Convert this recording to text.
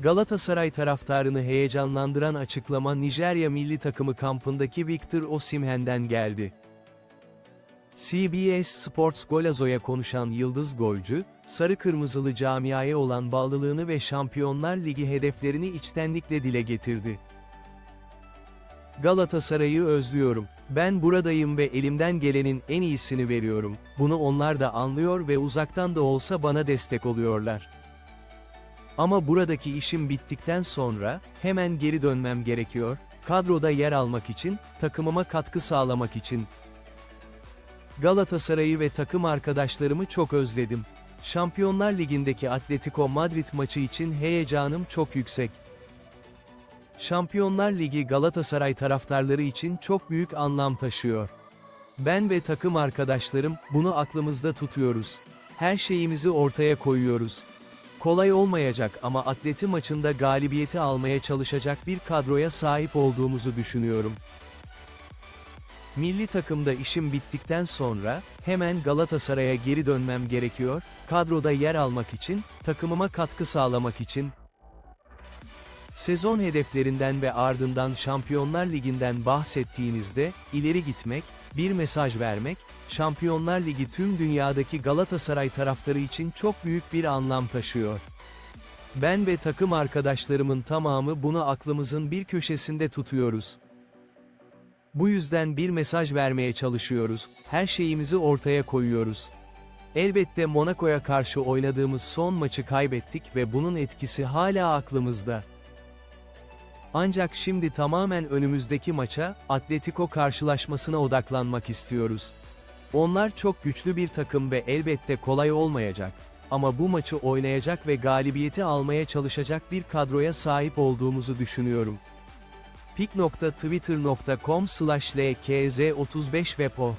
Galatasaray taraftarını heyecanlandıran açıklama Nijerya milli takımı kampındaki Victor Osimhen'den geldi. CBS Sports Golazo'ya konuşan yıldız golcü, sarı kırmızılı camiaya olan bağlılığını ve Şampiyonlar Ligi hedeflerini içtenlikle dile getirdi. Galatasaray'ı özlüyorum. Ben buradayım ve elimden gelenin en iyisini veriyorum. Bunu onlar da anlıyor ve uzaktan da olsa bana destek oluyorlar. Ama buradaki işim bittikten sonra, hemen geri dönmem gerekiyor, kadroda yer almak için, takımıma katkı sağlamak için. Galatasaray'ı ve takım arkadaşlarımı çok özledim. Şampiyonlar Ligi'ndeki Atletico Madrid maçı için heyecanım çok yüksek. Şampiyonlar Ligi Galatasaray taraftarları için çok büyük anlam taşıyor. Ben ve takım arkadaşlarım bunu aklımızda tutuyoruz. Her şeyimizi ortaya koyuyoruz. Kolay olmayacak ama atleti maçında galibiyeti almaya çalışacak bir kadroya sahip olduğumuzu düşünüyorum. Milli takımda işim bittikten sonra, hemen Galatasaray'a geri dönmem gerekiyor, kadroda yer almak için, takımıma katkı sağlamak için. Sezon hedeflerinden ve ardından Şampiyonlar Ligi'nden bahsettiğinizde, ileri gitmek, bir mesaj vermek, Şampiyonlar Ligi tüm dünyadaki Galatasaray taraftarı için çok büyük bir anlam taşıyor. Ben ve takım arkadaşlarımın tamamı bunu aklımızın bir köşesinde tutuyoruz. Bu yüzden bir mesaj vermeye çalışıyoruz, her şeyimizi ortaya koyuyoruz. Elbette Monaco'ya karşı oynadığımız son maçı kaybettik ve bunun etkisi hala aklımızda. Ancak şimdi tamamen önümüzdeki maça, Atletico karşılaşmasına odaklanmak istiyoruz. Onlar çok güçlü bir takım ve elbette kolay olmayacak. Ama bu maçı oynayacak ve galibiyeti almaya çalışacak bir kadroya sahip olduğumuzu düşünüyorum. pik.twitter.com lkz35 vepo